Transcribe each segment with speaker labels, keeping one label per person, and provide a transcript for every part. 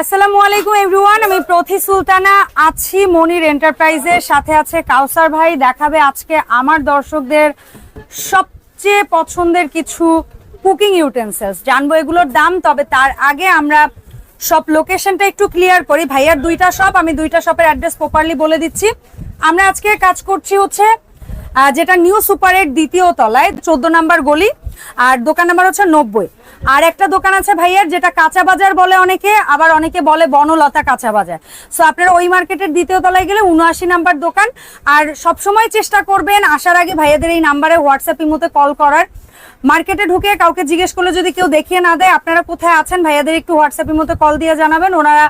Speaker 1: আসসালামু আলাইকুম এভরিওয়ান আমি প্রথি সুলতানা, আছি মনির এন্টারপ্রাইজের সাথে আছে কাউসার ভাই, দেখাবে আজকে আমার দর্শকদের সবচেয়ে পছন্দের কিছু কুকিং ইউটেন্সিলস জানব এগুলোর দাম, তবে তার আগে আমরা সব লোকেশনটা একটু ক্লিয়ার করি। ভাইয়ার দুইটা শপ আমি দুইটা শপের অ্যাড্রেস প্রপারলি বলে দিচ্ছি। আমরা আজকে কাজ করছি হচ্ছে যেটা নিউ সুপারের দ্বিতীয় তলায়, চোদ্দ নাম্বার গলি। আর দোকান নাম্বার হচ্ছে নব্বই। আর একটা দোকান আছে ভাইয়ার, যেটা কাঁচা বাজার বলে অনেকে, আবার অনেকে বলে বনলতা কাঁচা বাজার। সো আপনারা ওই মার্কেটের দ্বিতীয় তলায় গেলে উনআশি নাম্বার দোকান, আর সবসময় চেষ্টা করবেন, আসার আগে ভাইয়াদের এই নাম্বারে হোয়াটসঅ্যাপ ইমোতে কল করার। মার্কেটে ঢুকে কাউকে জিজ্ঞেস করলে যদি কেউ দেখিয়ে না দেয়, আপনারা কোথায় আছেন, ভাইয়াদের একটু হোয়াটসঅ্যাপের মতো কল দিয়ে জানাবেন, ওনারা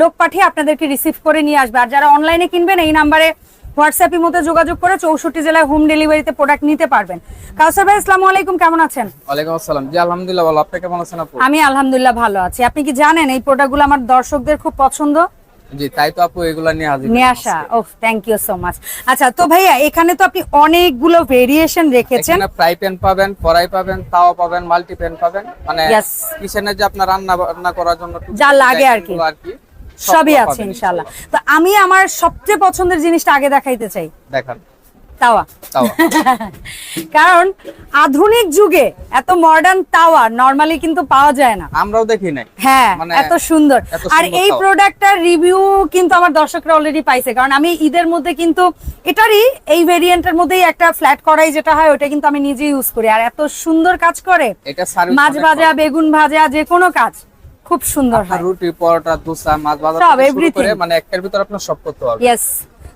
Speaker 1: লোক পাঠিয়ে আপনাদেরকে রিসিভ করে নিয়ে আসবে। আর যারা অনলাইনে কিনবেন, এই নাম্বারে হোয়াটসঅ্যাপের মধ্যে যোগাযোগ করে চৌষট্টি জেলায় হোম ডেলিভারিতে প্রোডাক্ট নিতে পারবেন। কাউসার ভাই আসসালামু আলাইকুম কেমন আছেন?
Speaker 2: ওয়ালাইকুম আসসালাম। জি আলহামদুলিল্লাহ ভালো। আপনি কেমন আছেন আপু?
Speaker 1: আমি আলহামদুলিল্লাহ ভালো আছি। আপনি কি জানেন এই প্রোডাক্টগুলো আমার দর্শকদের খুব পছন্দ?
Speaker 2: জি তাই তো আপু এগুলো নিয়ে হাজির
Speaker 1: নিয়ে আসা।
Speaker 2: আজকে।
Speaker 1: ও থ্যাংক ইউ সো মাচ আচ্ছা তো ভাইয়া এখানে তো আপনি অনেকগুলো ভেরিয়েশন রেখেছেন।
Speaker 2: এখানে ফ্রাই প্যান পাবেন কড়াই পাবেন তাওয়া পাবেন মাল্টি প্যান পাবেন। মানে. কিচেনে যে আপনার রান্না বান্না করার জন্য
Speaker 1: যা লাগে আর কি। সবই আছে ইনশাল্লাহ। তো আমি আমার সবচেয়ে পছন্দের জিনিসটা আগে দেখাইতে চাই।
Speaker 2: দেখান।
Speaker 1: তাওয়া।
Speaker 2: তাওয়া।
Speaker 1: কারণ আধুনিক যুগে এত মডার্ন তাওয়া নরমালি কিন্তু পাওয়া যায় না।
Speaker 2: আমরাও দেখি নাই।
Speaker 1: হ্যাঁ
Speaker 2: মানে
Speaker 1: এত সুন্দর। আর এই প্রোডাক্টটার রিভিউ কিন্তু আমার দর্শকরা অলরেডি পাইছে। কারণ আমি ঈদের মধ্যে কিন্তু এটারই এই ভেরিয়েন্টের মধ্যেই একটা ফ্ল্যাট করাই যেটা হয় ওটা কিন্তু আমি নিজে ইউজ করি। আর এত সুন্দর কাজ করে। মাছ ভাজা বেগুন ভাজা যে কোনো কাজ। খুব সুন্দর হয়।
Speaker 2: রুটি পরোটা দোসা মাছ ভাজা
Speaker 1: সব,
Speaker 2: করে মানে একটার ভিতর আপনার সব করতে পারবেন
Speaker 1: ইয়েস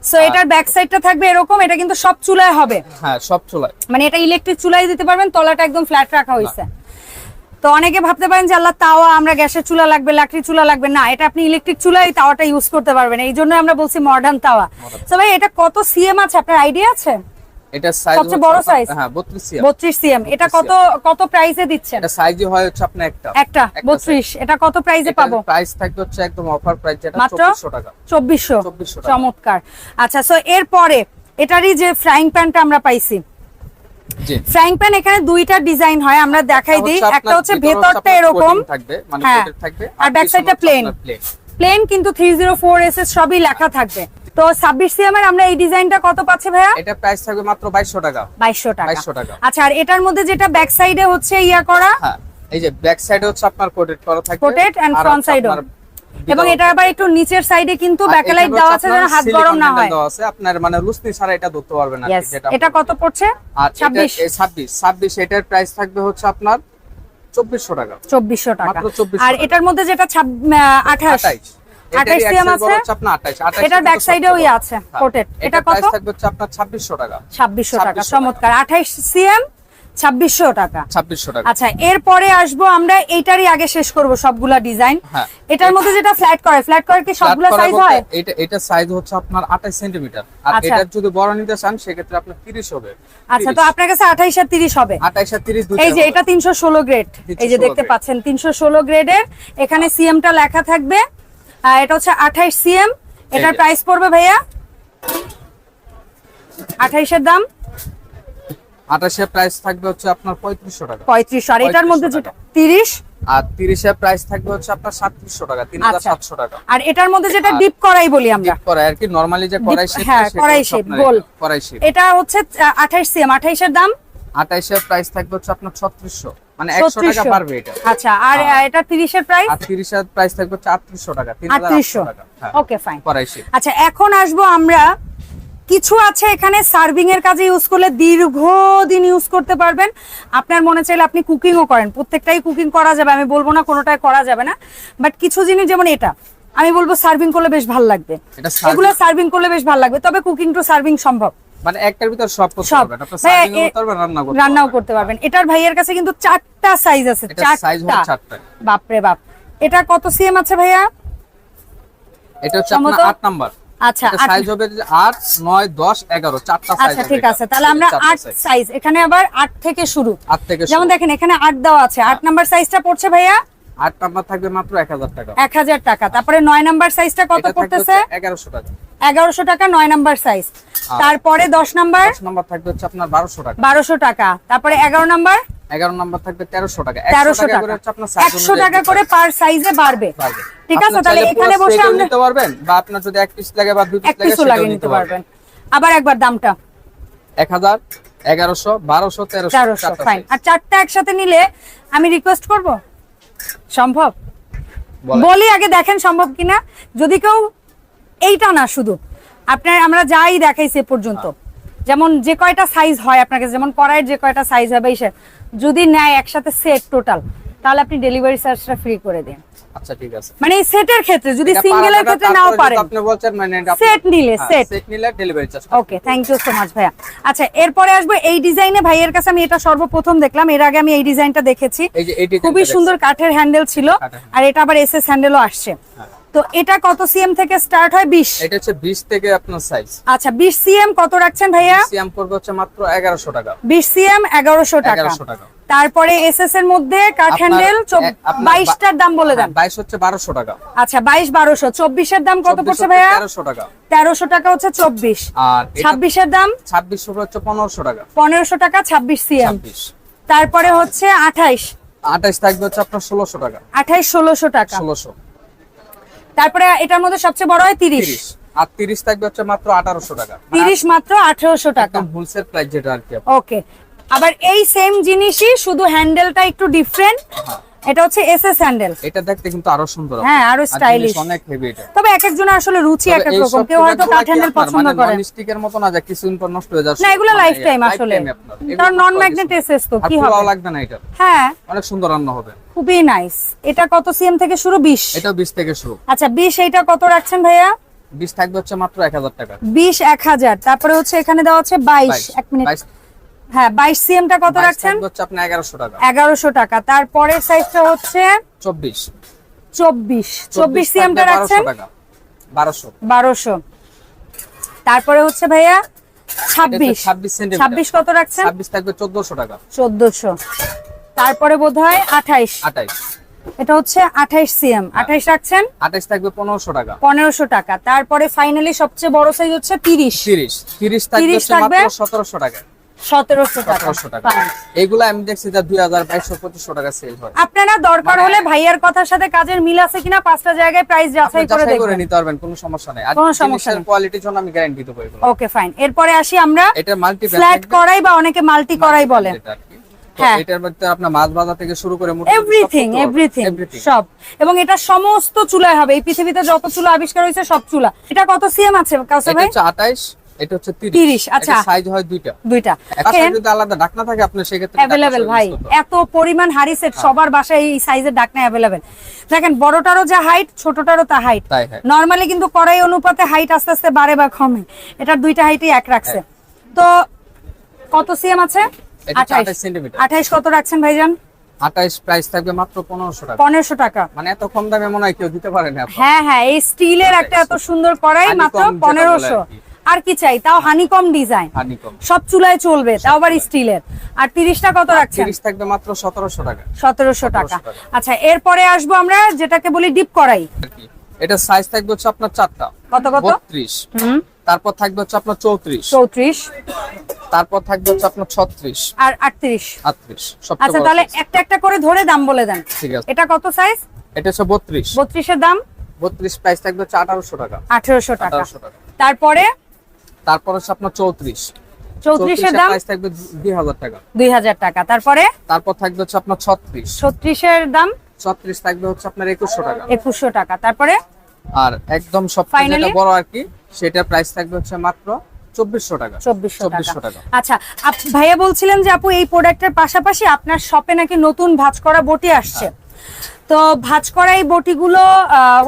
Speaker 1: সো এটার ব্যাক সাইডটা থাকবে এরকম এটা কিন্তু সব চুলায় হবে।
Speaker 2: হ্যাঁ সব চুলায়।
Speaker 1: মানে এটা ইলেকট্রিক চুলাই দিতে পারবেন তলাটা একদম ফ্ল্যাট রাখা হয়েছে। তো অনেকে ভাবতে পারেন যে আল্লাহ তাওয়া আমরা গ্যাসের চুলা লাগবে লাকড়ি চুলা লাগবে। না এটা আপনি ইলেকট্রিক চুলাই তাওয়াটা ইউজ করতে পারবেন। এই জন্য আমরা বলছি মডার্ন তাওয়া। তো ভাই এটা কত সিএম আছে? আপনার আইডিয়া আছে?
Speaker 2: এটা সাইজ
Speaker 1: সবচেয়ে বড় size?
Speaker 2: হ্যাঁ 32 সিএম।
Speaker 1: বত্রিশ সিএম। এটা কত কত প্রাইসে দিচ্ছেন?
Speaker 2: এটা সাইজই হয় হচ্ছে আপনার একটা।
Speaker 1: একটা। বত্রিশ। এটা কত প্রাইসে পাবো?
Speaker 2: প্রাইস থাকবে হচ্ছে একদম অফার প্রাইস যেটা 2400 টাকা।
Speaker 1: চব্বিশশো।
Speaker 2: 2400
Speaker 1: চমৎকার। আচ্ছা সো এরপরে এটারই যে ফ্রাইং প্যানটা আমরা পাইছি। ফ্রাইং প্যান এখানে দুইটা ডিজাইন হয় আমরা দেখাই দিই। একটা হচ্ছে ভেতরটা এরকম।
Speaker 2: থাকবে মানে
Speaker 1: হ্যাঁ।
Speaker 2: থাকবে
Speaker 1: আর back
Speaker 2: পিছনে
Speaker 1: side টা
Speaker 2: হচ্ছে
Speaker 1: plain।
Speaker 2: আপনার plain।
Speaker 1: প্লেন কিন্তু three zero four S S সবই লেখা থাকবে। তো ছাব্বিশ সিএম এর আমরা এই ডিজাইনটা কত পাচ্ছি ভাইয়া?
Speaker 2: এটা প্রাইস থাকবে মাত্র 2200 টাকা।
Speaker 1: বাইশশো টাকা।
Speaker 2: 2200 টাকা।
Speaker 1: আচ্ছা আর এটার মধ্যে যেটা ব্যাক সাইডে হচ্ছে ইয়া করা?
Speaker 2: হ্যাঁ এই যে ব্যাক সাইডে হচ্ছে আপনার কোটেড করা থাকবে।
Speaker 1: Coated and
Speaker 2: আর
Speaker 1: front
Speaker 2: হচ্ছে
Speaker 1: side ও।
Speaker 2: আপনার
Speaker 1: এবং এটা আবার একটু নিচের সাইডে কিন্তু ব্যাকলাইট দেওয়া আছে যেন হাত গরম না হয়।
Speaker 2: দেওয়া আছে। আপনার মানে লুসনি ছাড়া এটা ধরতে পারবেন না যেটা
Speaker 1: এটা কত পড়ছে?
Speaker 2: আর
Speaker 1: ছাব্বিশ।
Speaker 2: 26 26 26 এটার প্রাইস থাকবে হচ্ছে আপনার 2400 টাকা।
Speaker 1: চব্বিশশো টাকা। আর এটার মধ্যে যেটা আঠাশ।
Speaker 2: 28
Speaker 1: আঠাশ সিএম আছে।
Speaker 2: আপনার 28 28
Speaker 1: এটার back side আছে, coated। এটা
Speaker 2: এটা
Speaker 1: কত?
Speaker 2: থাকবে হচ্ছে আপনার 2600 টাকা।
Speaker 1: ছাব্বিশশো টাকা চমৎকার। আঠাইশ সিএম ছাব্বিশশো টাকা।
Speaker 2: 2600 টাকা।
Speaker 1: আচ্ছা এরপরে আসব আমরা এইটারই আগে শেষ করব সবগুলা ডিজাইন। এটার মধ্যে যেটা ফ্ল্যাট করে ফ্ল্যাট করে কি সবগুলা সাইজ হয়?
Speaker 2: এটা এটা সাইজ হচ্ছে আপনার 28 সেন্টিমিটার আর
Speaker 1: আচ্ছা।
Speaker 2: এটা যদি বড় নিতে চান সেক্ষেত্রে আপনার 30 হবে।
Speaker 1: আচ্ছা তো আপনার কাছে আর হবে।
Speaker 2: 28 আর 30
Speaker 1: এই যে এটা তিনশো ষোলো গ্রেড এই যে
Speaker 2: 316
Speaker 1: দেখতে পাচ্ছেন তিনশো ষোলো গ্রেডের এখানে সিএমটা লেখা থাকবে। এটা হচ্ছে আঠাইশ সিএম। এটার প্রাইস পড়বে ভাইয়া? আঠাইশের দাম?
Speaker 2: 28 এর প্রাইস থাকবে হচ্ছে আপনার 3500 টাকা।
Speaker 1: পঁয়ত্রিশ আর এটার মধ্যে যেটা তিরিশ?
Speaker 2: আর 30 এর প্রাইস থাকবে হচ্ছে আপনার 3700 টাকা 3700 টাকা।
Speaker 1: আর এটার মধ্যে যেটা ডিপ করাই বলি আমরা।
Speaker 2: ডিপ করা আর কি নরমালি যে শেপ
Speaker 1: হ্যাঁ, কড়াই shape, গোল।
Speaker 2: কড়াই শেপ
Speaker 1: এটা হচ্ছে আঠাইশ সিএম। আঠাইশের দাম?
Speaker 2: 28 এর প্রাইস থাকবে হচ্ছে আপনার 3600 মানে 100 টাকা পারবে এটা।
Speaker 1: আচ্ছা আর
Speaker 2: হ্যাঁ।
Speaker 1: এটা তিরিশের প্রাইস
Speaker 2: আর 30 এর প্রাইস থাকবে 3800 টাকা
Speaker 1: 3800
Speaker 2: 3800 টাকা। হ্যাঁ
Speaker 1: ওকে ফাইন
Speaker 2: কড়াই
Speaker 1: আচ্ছা এখন আসব আমরা। কিছু আছে এখানে সার্ভিং এর কাজে ইউজ করলে দীর্ঘদিন ইউজ করতে পারবেন। আপনার মনে চাইলে আপনি কুকিংও করেন। প্রত্যেকটাই কুকিং করা যাবে আমি বলব না কোনোটাই করা যাবে না। বাট কিছু জিনিস যেমন এটা আমি বলব সার্ভিং করলে বেশ ভালো লাগবে। এগুলো সার্ভিং করলে বেশ ভালো লাগবে তবে কুকিং টু সার্ভিং সম্ভব।
Speaker 2: মানে একটার ভিতর সব করতে পারবেন।
Speaker 1: ভাইয়া,
Speaker 2: সার্ভিং করতে পারবেন রান্না করতে
Speaker 1: রান্নাও করতে পারবেন। এটার ভাইয়ের কাছে কিন্তু চারটা সাইজ আছে
Speaker 2: এটা সাইজ হচ্ছে
Speaker 1: চারটা।
Speaker 2: চারটা।
Speaker 1: বাপরে বাপ। এটা কত সিএম আছে ভাইয়া?
Speaker 2: এটা হচ্ছে আপনার 8 নাম্বার।
Speaker 1: আচ্ছা
Speaker 2: সাইজ হবে 8 9 10 11 চারটা সাইজ
Speaker 1: আচ্ছা ঠিক আছে। তাহলে আমরা আট সাইজ এখানে আবার আট থেকে শুরু।
Speaker 2: 8 থেকে
Speaker 1: যেমন দেখেন এখানে আট দেওয়া আছে। আট নাম্বার সাইজটা পড়ছে ভাইয়া?
Speaker 2: 8 নাম্বার থাকবে মাত্র 1000 টাকা।
Speaker 1: এক হাজার টাকা। তারপরে নয় নাম্বার সাইজটা কত পড়তেছে?
Speaker 2: 1100 টাকা।
Speaker 1: এগারোশো টাকা নয় নাম্বার সাইজ তারপরে দশ নাম্বার?
Speaker 2: নম্বর থাকবে হচ্ছে আপনার বারোশো টাকা।
Speaker 1: বারোশো টাকা। তারপরে এগারো নাম্বার?
Speaker 2: এগারো নম্বর থাকবে তেরোশো টাকা।
Speaker 1: তেরোশো টাকা একশো টাকা করে পার সাইজে বাড়বে। ঠিক আছে? তাহলে এখানে বসে
Speaker 2: নিতে পারবেন বা আপনার যদি এক পিস লাগে বা দুই পিস লাগে
Speaker 1: নিতে পারবেন। আবার একবার দামটা।
Speaker 2: এক হাজার এগারোশো বারোশো তেরোশো
Speaker 1: ফাইন আর চারটা একসাথে নিলে আমি রিকোয়েস্ট করব? সম্ভব? বলি আগে দেখেন সম্ভব কিনা। যদি কেউ এইটা না শুধু। আপনার আমরা যাই দেখাইছি এ পর্যন্ত। যেমন যে কয়টা সাইজ হয় আপনার কাছে যেমন কড়াইয়ের যে কয়টা সাইজ হবে সে যদি নেয় একসাথে সেট টোটাল তাহলে আপনি ডেলিভারি চার্জটা ফ্রি করে দিন।
Speaker 2: আচ্ছা ঠিক আছে।
Speaker 1: মানে এই সেটের ক্ষেত্রে যদি
Speaker 2: এটা
Speaker 1: সিঙ্গেলের ক্ষেত্রে নাও পারেন।
Speaker 2: আপনি বলছেন মানে
Speaker 1: নিলে,
Speaker 2: হ্যাঁ, delivery charge
Speaker 1: okay thank you so much ভাইয়া। আচ্ছা এরপরে আসব এই ডিজাইনে ভাইয়ের কাছে আমি এটা সর্বপ্রথম দেখলাম। এর আগে আমি এই ডিজাইনটা দেখেছি। খুবই সুন্দর কাঠের হ্যান্ডেল ছিল। আর এটা আবার এসএস হ্যান্ডেলও আসছে। তো এটা কত সিএম থেকে স্টার্ট হয়? বিশ?
Speaker 2: এটা হচ্ছে বিশ থেকে আপনার সাইজ
Speaker 1: আচ্ছা বিশ সিএম কত রাখছেন ভাইয়া?
Speaker 2: সিএম করবে হচ্ছে মাত্র এগারোশো টাকা।
Speaker 1: বিশ সিএম এগারোশো টাকা।
Speaker 2: এগারোশো টাকা।
Speaker 1: তারপরে এসএস এর মধ্যে কাঠ হ্যান্ডেল
Speaker 2: এ- আপনার হ্যাঁ,
Speaker 1: বাইশটার দাম বলে দেন।
Speaker 2: বাইশ হচ্ছে বারোশো টাকা।
Speaker 1: আচ্ছা বাইশ বারোশো। চব্বিশের দাম কত পড়ছে ভাইয়া?
Speaker 2: তেরোশো টাকা।
Speaker 1: তেরোশো টাকা হচ্ছে চব্বিশ।
Speaker 2: আর এটা
Speaker 1: ছাব্বিশের দাম?
Speaker 2: ছাব্বিশশো হচ্ছে পনেরোশো টাকা।
Speaker 1: পনেরোশো টাকা ছাব্বিশ সিএম।
Speaker 2: ছাব্বিশ।
Speaker 1: তারপরে হচ্ছে আঠাইশ।
Speaker 2: আঠাইশ থাকবে হচ্ছে আপনার ষোলোশো টাকা।
Speaker 1: আঠাইশ ষোলোশো টাকা।
Speaker 2: ষোলোশো।
Speaker 1: তারপরে এটার মধ্যে সবচেয়ে বড় হয় তিরিশ।
Speaker 2: আর তিরিশ থাকবে হচ্ছে মাত্র আঠারোশো টাকা। মানে
Speaker 1: তিরিশ মাত্র আঠারোশো টাকা।
Speaker 2: একদম হোলসেল প্রাইস যেটা আর কি।
Speaker 1: ওকে আবার এই সেম জিনিসই শুধু হ্যান্ডেলটা একটু ডিফারেন্ট এটা হচ্ছে এসএস হ্যান্ডেল
Speaker 2: এটা দেখতে কিন্তু আরও সুন্দর
Speaker 1: হ্যাঁ, আরও
Speaker 2: আর অনেক হেভি এটা।
Speaker 1: তবে এক একজনের আসলে রুচি এক এক রকম। কেউ হয়তো কাঠ হ্যান্ডেল পছন্দ করে।
Speaker 2: স্টিকের মতো না যে কিছুদিন পর নষ্ট হয়ে যাচ্ছে
Speaker 1: না এগুলো লাইফ টাইম আসলে। কারণ নন ম্যাগনেট এসএস তো কি হবে?
Speaker 2: লাগবে না এটা।
Speaker 1: হ্যাঁ।
Speaker 2: অনেক সুন্দর রান্না হবে।
Speaker 1: খুবই নাইস এটা কত সিএম থেকে শুরু? বিশ।
Speaker 2: এটা বিশ থেকে শুরু।
Speaker 1: আচ্ছা বিশ এইটা কত রাখছেন ভাইয়া?
Speaker 2: বিশ থাকবে হচ্ছে মাত্র এক হাজার টাকা।
Speaker 1: বিশ এক হাজার। তারপরে হচ্ছে এখানে দেওয়া হচ্ছে বাইশ।
Speaker 2: বাইশ।
Speaker 1: এক মিনিট হ্যাঁ বাইশ সিএমটা কত রাখছেন?
Speaker 2: হচ্ছে আপনার এগারোশো টাকা।
Speaker 1: এগারোশো টাকা। তারপরের সাইজটা হচ্ছে?
Speaker 2: চব্বিশ।
Speaker 1: চব্বিশ। চব্বিশ সিএমটা রাখছেন?
Speaker 2: টাকা। বারোশো।
Speaker 1: বারোশো। তারপরে হচ্ছে ভাইয়া ছাব্বিশ।
Speaker 2: ছাব্বিশ সেন্টিমিটার
Speaker 1: ছাব্বিশ কত রাখছেন?
Speaker 2: ছাব্বিশ থাকবে চোদ্দশো টাকা।
Speaker 1: চোদ্দশো। তারপরে বোধ হয় আঠাইশ।
Speaker 2: আঠাইশ।
Speaker 1: এটা হচ্ছে আঠাইশ সিএম আঠাইশ রাখছেন?
Speaker 2: আঠাইশ থাকবে পনেরোশো টাকা।
Speaker 1: পনেরোশো টাকা। তারপরে ফাইনালি সবচেয়ে বড় সাইজ হচ্ছে তিরিশ।
Speaker 2: তিরিশ। তিরিশ থাকবে
Speaker 1: 30 থাকবে?
Speaker 2: মাত্র সতেরোশো টাকা।
Speaker 1: সতেরোশো টাকা.
Speaker 2: এগুলো আমি দেখছি যে দুই হাজার বাইশশো পঁচিশশো টাকা সেল হয়।
Speaker 1: আপনারা দরকার
Speaker 2: মানে-
Speaker 1: হলে ভাইয়ার কথার সাথে কাজের মিল আছে কিনা পাঁচটা জায়গায় প্রাইস
Speaker 2: আপনি
Speaker 1: যাচাই করে
Speaker 2: করে নিতে পারবেন কোনো সমস্যা নেই।
Speaker 1: কোনো সমস্যা
Speaker 2: কোয়ালিটির জন্য আমি গ্যারান্টি দেবো এগুলো।
Speaker 1: ওকে ফাইন এরপরে আসি আমরা
Speaker 2: এটা মাল্টি
Speaker 1: ফ্ল্যাট করাই বা অনেকে মাল্টি করাই বলেন হ্যাঁ।
Speaker 2: এটার মধ্যে আপনার মাছ ভাজা থেকে শুরু করে
Speaker 1: এভরিথিং সব এবং এটা সমস্ত চুলায় হবে। এই পৃথিবীতে যত চুলা আবিষ্কার হয়েছে সব চুলা। এটা কত সিএম আছে কাউসার
Speaker 2: এটা
Speaker 1: ভাই?
Speaker 2: 28 এটা হচ্ছে 30
Speaker 1: 30, আচ্ছা।
Speaker 2: সাইজ হয় দুইটা।
Speaker 1: দুইটা।
Speaker 2: যদি আলাদা ঢাকনা থাকে আপনি সেক্ষেত্রে
Speaker 1: অ্যাভেলেবেল ভাই। এত পরিমাণ হাড়ি সেট
Speaker 2: হ্যাঁ।
Speaker 1: সবার বাসায় এই সাইজের ডাকনা অ্যাভেলেবেল দেখেন বড়টারও যা হাইট ছোটটারও তা হাইট
Speaker 2: হ্যাঁ।
Speaker 1: নরমালি কিন্তু কড়াই অনুপাতে হাইট আস্তে আস্তে বাড়ে বা কমে। এটার দুইটা হাইটই এক রাখছে। তো কত সিএম আছে?
Speaker 2: এটা হচ্ছে
Speaker 1: 28
Speaker 2: 28 সেন্টিমিটার
Speaker 1: আঠাইশ কত রাখছেন ভাইজান?
Speaker 2: 28 প্রাইস থাকবে মাত্র 1500 টাকা। মানে এত কম দামে মনে হয় কেউ দিতে পারে না।
Speaker 1: হ্যাঁ হ্যাঁ এই স্টিলের একটা এত সুন্দর কড়াই মাত্র পনেরোশো।
Speaker 2: আর কি।
Speaker 1: চাই? তাও হানিকম ডিজাইন সব চুলায় চলবে তাও আবার স্টিলের। আর তিরিশটা কত রাখছেন?
Speaker 2: 30 থাকবে মাত্র 1700 টাকা।
Speaker 1: সতেরোশো টাকা। আচ্ছা এরপরে আসব আমরা যেটাকে বলি ডিপ কড়াই।
Speaker 2: আর কি? এটা সাইজ থাকবে হচ্ছে আপনার চারটা।
Speaker 1: কত কত?
Speaker 2: 32
Speaker 1: হুম।
Speaker 2: তারপর থাকবে হচ্ছে আপনার 34
Speaker 1: চৌত্রিশ।
Speaker 2: তারপর থাকবে হচ্ছে আপনার 36
Speaker 1: আর আটত্রিশ।
Speaker 2: 38 সবচেয়ে
Speaker 1: আচ্ছা তাহলে একটা একটা করে ধরে দাম বলে দেন।
Speaker 2: ঠিক আছে।
Speaker 1: এটা কত সাইজ
Speaker 2: এটা হচ্ছে 32
Speaker 1: বত্রিশের দাম?
Speaker 2: 32 প্রাইস থাকবে হচ্ছে 1800 টাকা।
Speaker 1: আঠারোশো টাকা।
Speaker 2: 1800 টাকা।
Speaker 1: তারপরে?
Speaker 2: তারপর হচ্ছে আপনার 34
Speaker 1: চৌত্রিশের দাম?
Speaker 2: প্রাইস থাকবে 2000 টাকা।
Speaker 1: দুই হাজার টাকা। তারপরে?
Speaker 2: তারপর থাকবে হচ্ছে আপনার 36
Speaker 1: ছত্রিশের দাম?
Speaker 2: 36 থাকবে হচ্ছে আপনার 2100 টাকা।
Speaker 1: একুশশো টাকা। তারপরে?
Speaker 2: আর একদম সবচেয়ে বড় আর কি সেটা প্রাইস থাকবে হচ্ছে মাত্র 2400 টাকা।
Speaker 1: চব্বিশশো টাকা।
Speaker 2: 2400 টাকা।
Speaker 1: আচ্ছা ভাইয়া বলছিলেন যে আপু এই প্রোডাক্টের পাশাপাশি আপনার শপে নাকি নতুন ভাঁজ করা বটি আসছে। তো ভাঁজ করা এই বটিগুলো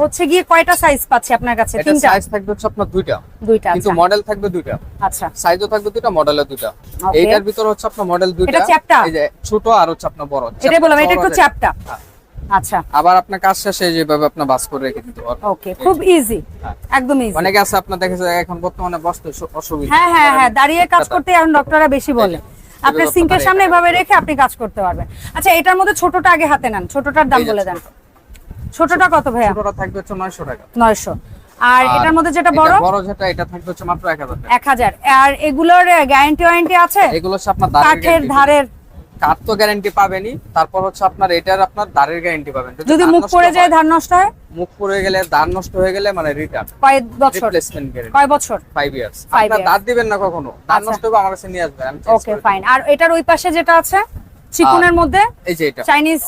Speaker 1: হচ্ছে গিয়ে কয়টা সাইজ পাচ্ছি আপনার কাছে? তিনটা?
Speaker 2: সাইজ থাকবে হচ্ছে আপনার দুইটা।
Speaker 1: দুইটা
Speaker 2: কিন্তু
Speaker 1: আচ্ছা।
Speaker 2: মডেল থাকবে দুইটা।
Speaker 1: আচ্ছা।
Speaker 2: সাইজও থাকবে দুইটা মডেলও দুইটা। এইটার ভিতরে হচ্ছে আপনার মডেল দুইটা।
Speaker 1: এটা চ্যাপ্টা?
Speaker 2: এই যে ছোট আর হচ্ছে আপনার বড়। চ্যাপ্টা
Speaker 1: বললাম এটা একটু চ্যাপটা
Speaker 2: হ্যাঁ।
Speaker 1: আচ্ছা।
Speaker 2: আবার আপনার কাজ শেষে যেভাবে আপনার বাস করে রেখে দিতে পারবেন
Speaker 1: ওকে খুব ইজি
Speaker 2: হ্যাঁ।
Speaker 1: একদম ইজি
Speaker 2: অনেকে আছে আপনার দেখে যায় এখন বর্তমানে বসতে অসুবিধা।
Speaker 1: হ্যাঁ হ্যাঁ হ্যাঁ দাঁড়িয়ে কাজ করতে এখন ডক্টররা বেশি বলে।
Speaker 2: এভাবে
Speaker 1: সিঙ্কের সামনে এভাবে রেখে আপনি কাজ করতে পারবেন। আচ্ছা এটার মধ্যে ছোটটা আগে হাতে নেন। ছোটটার দাম বলে দেন।
Speaker 2: ছোটটা।
Speaker 1: কত ভাইয়া?
Speaker 2: ছোটটা থাকবে হচ্ছে 900 টাকা।
Speaker 1: নয়শো। আর এটার মধ্যে যেটা বড়?
Speaker 2: বড় যেটা এটা থাকবে হচ্ছে মাত্র এক হাজার টাকা।
Speaker 1: এক হাজার। আর এগুলোর গ্যারান্টি ওয়ারেন্টি আছে?
Speaker 2: এগুলো আপনার
Speaker 1: কাঠের। ধারের
Speaker 2: কাঠ তো গ্যারান্টি পাবেনই। তারপর হচ্ছে আপনার এটার আপনার দাঁড়ের গ্যারান্টি পাবেন।
Speaker 1: যদি মুখ পড়ে যায় ধান নষ্ট হয়?
Speaker 2: মুখ পড়ে গেলে দাঁত নষ্ট হয়ে গেলে মানে রিটার্ন
Speaker 1: কয় বছর?
Speaker 2: রিপ্লেসমেন্ট গ্যারান্টি
Speaker 1: কয় বছর?
Speaker 2: ফাইভ ইয়ার্স
Speaker 1: Five
Speaker 2: আপনার দাঁত দিবেন না কখনো। দাঁত
Speaker 1: আচ্ছা।
Speaker 2: নষ্ট হবে আমার কাছে নিয়ে আসবেন। আমি
Speaker 1: ওকে ফাইন আর এটার ওই পাশে যেটা আছে চিকুনের মধ্যে
Speaker 2: এই যে এটা।
Speaker 1: চাইনিজ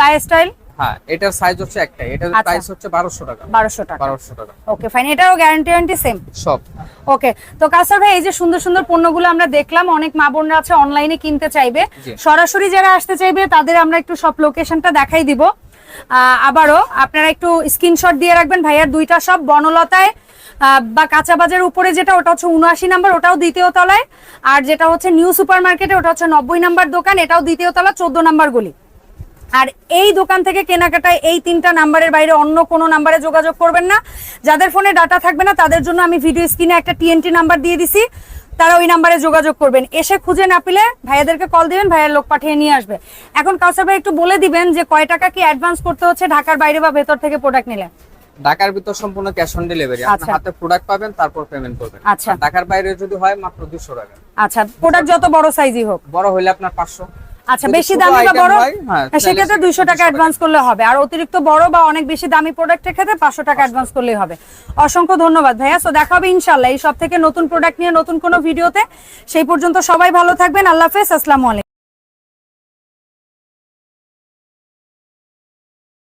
Speaker 1: ডাই স্টাইল
Speaker 2: হ্যাঁ এটার সাইজ হচ্ছে একটাই। এটার
Speaker 1: আচ্ছা।
Speaker 2: প্রাইস হচ্ছে বারোশো টাকা।
Speaker 1: বারোশো টাকা।
Speaker 2: বারোশো টাকা।
Speaker 1: ওকে ফাইন এটারও গ্যারান্টি ওয়ারেন্টি সেম
Speaker 2: সব।
Speaker 1: ওকে তো কাসার ভাই এই যে সুন্দর সুন্দর পণ্যগুলো আমরা দেখলাম অনেক মা বোনরা আছে অনলাইনে কিনতে চাইবে। সরাসরি যারা আসতে চাইবে তাদের আমরা একটু সব লোকেশনটা দেখাই দিব। আবারও আপনারা একটু স্ক্রিনশট দিয়ে রাখবেন। ভাইয়ার দুইটা সব বনলতায় বা কাঁচা বাজারের উপরে যেটা ওটা হচ্ছে উনআশি নাম্বার ওটাও দ্বিতীয় তলায়। আর যেটা হচ্ছে নিউ সুপার মার্কেটে ওটা হচ্ছে নব্বই নাম্বার দোকান এটাও দ্বিতীয় তলা চোদ্দ নাম্বার গলি। আর এই দোকান থেকে কেনাকাটায় এই তিনটা নাম্বারের বাইরে অন্য কোনো নাম্বারে যোগাযোগ করবেন না। যাদের ফোনে ডাটা থাকবে না তাদের জন্য আমি ভিডিও স্ক্রিনে একটা টিএনটি নাম্বার দিয়ে দিছি। তারা ওই নাম্বারে যোগাযোগ করবেন। এসে খুঁজে না পেলে ভাইয়াদেরকে কল দিবেন ভাইয়ার লোক পাঠিয়ে নিয়ে আসবে। এখন কাউসার ভাই একটু বলে দিবেন যে কয় টাকা কি অ্যাডভান্স করতে হচ্ছে ঢাকার বাইরে বা ভেতর থেকে প্রোডাক্ট নিলে?
Speaker 2: ঢাকার ভিতর সম্পূর্ণ ক্যাশ অন ডেলিভারি। আপনার হাতে প্রোডাক্ট পাবেন তারপর পেমেন্ট করবেন।
Speaker 1: আচ্ছা।
Speaker 2: ঢাকার বাইরে যদি হয় মাত্র দুশো টাকা।
Speaker 1: আচ্ছা প্রোডাক্ট যত বড় সাইজই হোক।
Speaker 2: বড় হইলে আপনার পাঁচশো।
Speaker 1: আচ্ছা বেশি দামি বা বড়?
Speaker 2: হ্যাঁ,
Speaker 1: সেক্ষেত্রে দুইশো টাকা
Speaker 2: 200 টাকা।
Speaker 1: অ্যাডভান্স করলে হবে। আর অতিরিক্ত বড় বা অনেক বেশি দামি প্রোডাক্টের ক্ষেত্রে পাঁচশো টাকা অ্যাডভান্স করলেই হবে। অসংখ্য ধন্যবাদ ভাইয়া। তো দেখা হবে ইনশাল্লাহ এই সব থেকে নতুন প্রোডাক্ট নিয়ে নতুন কোন ভিডিওতে। সেই পর্যন্ত সবাই ভালো থাকবেন। আল্লাহ হাফেজ। আসসালামু আলাইকুম।